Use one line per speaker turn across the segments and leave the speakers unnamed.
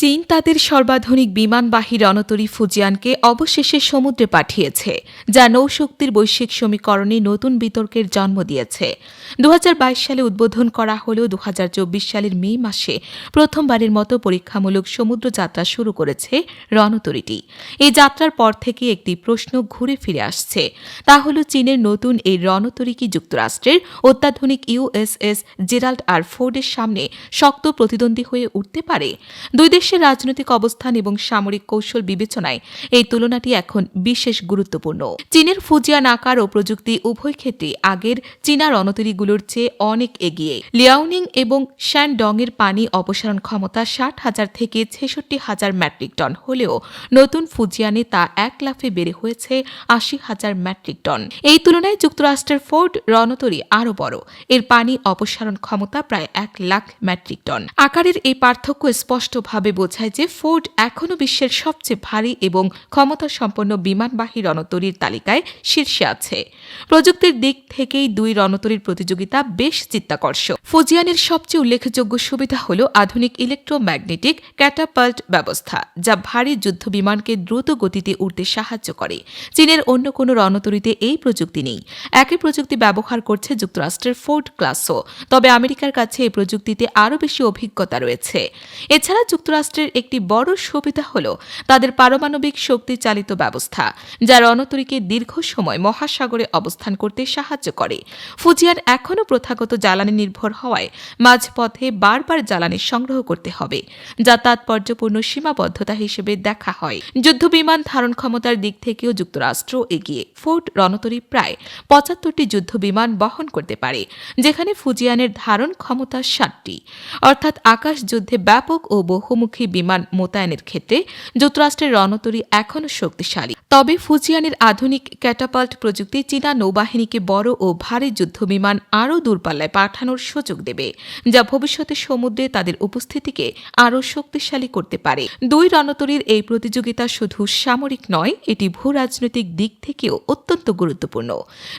চীন তাদের সর্বাধুনিক বিমানবাহী রণতরী ফুজিয়ানকে অবশেষে সমুদ্রে পাঠিয়েছে, যা নৌশক্তির বৈশ্বিক সমীকরণে নতুন বিতর্কের জন্ম দিয়েছে। দু সালে উদ্বোধন করা হলেও দু সালের মে মাসে প্রথমবারের মতো পরীক্ষামূলক সমুদ্র যাত্রা শুরু করেছে রণতরীটি। এই যাত্রার পর থেকে একটি প্রশ্ন ঘুরে ফিরে আসছে, তা হল চীনের নতুন এই রণতরী কি যুক্তরাষ্ট্রের অত্যাধুনিক ইউএসএস জেরাল্ড আর ফোর্ডের সামনে শক্ত প্রতিদ্বন্দ্বী হয়ে উঠতে পারে? দুই দেশের রাজনৈতিক অবস্থান এবং সামরিক কৌশল বিবেচনায় এই তুলনাটি এখন বিশেষ গুরুত্বপূর্ণ। চীনের ফুজিয়ান আকার ও প্রযুক্তি উভয় ক্ষেত্রে আগের চীনা রণতরীগুলোর চেয়ে অনেক এগিয়ে। লিয়াওনিং এবং শ্যানডং এর পানি অপসারণ ক্ষমতা ষাট হাজার থেকে ছেষট্টি হাজার মেট্রিক টন হলেও নতুন ফুজিয়ানে তা এক লাফে বেড়ে হয়েছে আশি হাজার মেট্রিক টন। এই তুলনায় যুক্তরাষ্ট্রের ফোর্ড রণতরী আরও বড়। এর পানি অপসারণ ক্ষমতা প্রায় এক লাখ মেট্রিক টন। আকারের এই পার্থক্য স্পষ্টভাবে বোঝায় যে ফোর্ড এখনও বিশ্বের সবচেয়ে ভারী এবং ক্ষমতা সম্পন্ন বিমানবাহী রণতরীর তালিকায় শীর্ষে আছে। প্রযুক্তির দিক থেকেই দুই রণতরীর প্রতিযোগিতা বেশ চিত্তাকর্ষ ফুজিয়ানের সবচেয়ে উল্লেখযোগ্য সুবিধা হল আধুনিক ইলেকট্রোম্যাগনেটিক ক্যাটাপাল্ট ব্যবস্থা, যা ভারী যুদ্ধ বিমানকে দ্রুত গতিতে উঠতে সাহায্য করে। চীনের অন্য কোনো রণতরীতে এই প্রযুক্তি নেই। একই প্রযুক্তি ব্যবহার করছে যুক্তরাষ্ট্রের ফোর্ড ক্লাসও, তবে আমেরিকার কাছে এই প্রযুক্তিতে আরও বেশি অভিজ্ঞতা রয়েছে। এছাড়া যুক্তরাষ্ট্রের একটি বড় সুবিধা হল তাদের পারমাণবিক শক্তি চালিত ব্যবস্থা, যা রণতরীকে দীর্ঘ সময় মহাসাগরে অবস্থান করতে সাহায্য করে। ফুজিয়ান এখনও প্রথাগত জ্বালানি নির্ভর হওয়ায় মাঝপথে বারবার জ্বালানি সংগ্রহ করতে হবে, যা তাৎপর্যপূর্ণ সীমাবদ্ধতা হিসেবে দেখা হয়। যুদ্ধ বিমান ধারণ ক্ষমতার দিক থেকেও যুক্তরাষ্ট্র এগিয়ে ফোর্ট রণতরী প্রায় পঁচাত্তরটি যুদ্ধ বিমান বহন করতে পারে, যেখানে ফুজিয়ানের ধারণ ক্ষমতা ষাটটি। অর্থাৎ আকাশ যুদ্ধে ব্যাপক ও বহুমুখী বিমান মোতায়েনের ক্ষেত্রে যুক্তরাষ্ট্রের রণতরী এখনও শক্তিশালী। তবে ফুজিয়ানের আধুনিক ক্যাটাপাল্ট প্রযুক্তি চীনা নৌবাহিনীকে বড় ও ভারী যুদ্ধবিমান আরও দূরপাল্লায় পাঠানোর সুযোগ দেবে, যা ভবিষ্যতে সমুদ্রে তাদের উপস্থিতিকে আরও শক্তিশালী করতে পারে। দুই রণতরীর এই প্রতিযোগিতা শুধু সামরিক নয়, এটি ভূ রাজনৈতিক দিক থেকেও অত্যন্ত গুরুত্বপূর্ণ।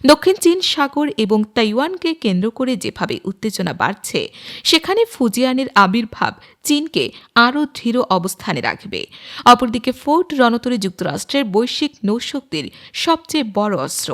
দক্ষিণ চীন সাগর এবং তাইওয়ানকে কেন্দ্র করে যেভাবে উত্তেজনা বাড়ছে, সেখানে ফুজিয়ানের আবির্ভাব চীনকে আরও দৃঢ় অবস্থানে রাখবে। অপরদিকে ফোর্ট রণতরী যুক্তরাষ্ট্রের বৈশ্বিক নৌশক্তির সবচেয়ে বড় অস্ত্র।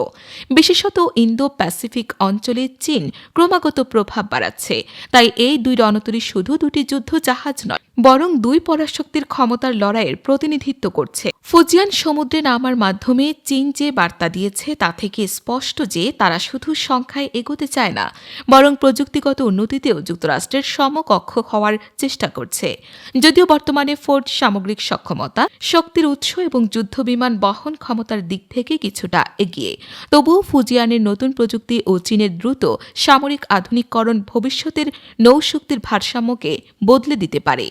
বিশেষত ইন্দো প্যাসিফিক অঞ্চলে চীন ক্রমাগত প্রভাব বাড়াচ্ছে। তাই এই দুই রণতরী শুধু দুটি যুদ্ধ জাহাজ নয়, বরং দুই পরাশক্তির ক্ষমতার লড়াইয়ের প্রতিনিধিত্ব করছে। ফুজিয়ান সমুদ্রে নামার মাধ্যমে চীন যে বার্তা দিয়েছে তা থেকে স্পষ্ট যে তারা শুধু সংখ্যায় এগোতে চায় না, বরং প্রযুক্তিগত উন্নতিতেও যুক্তরাষ্ট্রের সমকক্ষ হওয়ার চেষ্টা করছে। যদিও বর্তমানে ফোর্ড সামগ্রিক সক্ষমতা, শক্তির উৎস এবং যুদ্ধ বিমান বহন ক্ষমতার দিক থেকে কিছুটা এগিয়ে। তবুও ফুজিয়ানের নতুন প্রযুক্তি ও চীনের দ্রুত সামরিক আধুনিককরণ ভবিষ্যতের নৌশক্তির ভারসাম্যকে বদলে দিতে পারে।